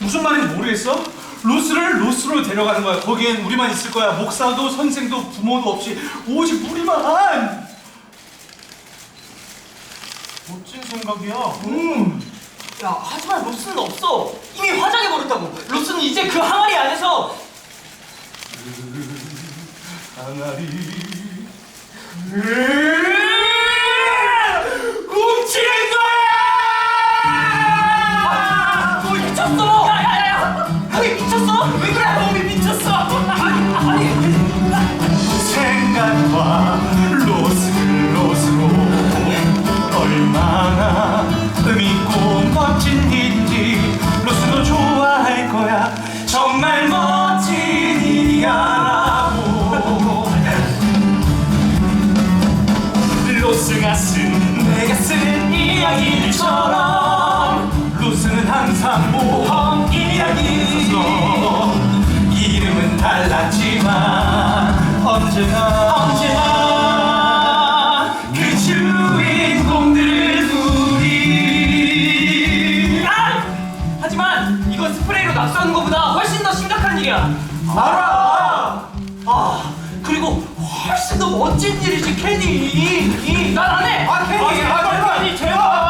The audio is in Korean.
무슨 말인지 모르겠어? 로스를 로스로 데려가는 거야. 거기엔 우리만 있을 거야. 목사도 선생도 부모도 없이 오직 우리만. 멋진 생각이야. 음. 야, 하지만 로스는 없어. 이미 화장해 버렸다고. 로스는 이제 그 항아리 안에서 항아리. 미쳤어? 왜 그래? 몸이 미쳤어! 아니 아니 생각과 로스 로스로 얼마나 의미있고 멋진 일인지 로스도 좋아할 거야 정말 멋진 일이야라고 로스가 쓴 내가 쓴 이야기들처럼 언제나 언제나 그 주인공들은 우리 아! 하지만 이건 스프레이로 낙서하는 것보다 훨씬 더 심각한 일이야. 알아 아 그리고 훨씬 더 멋진 일이지 캐니. 난 안 해. 아, 캐니. 아. 캐니 제발.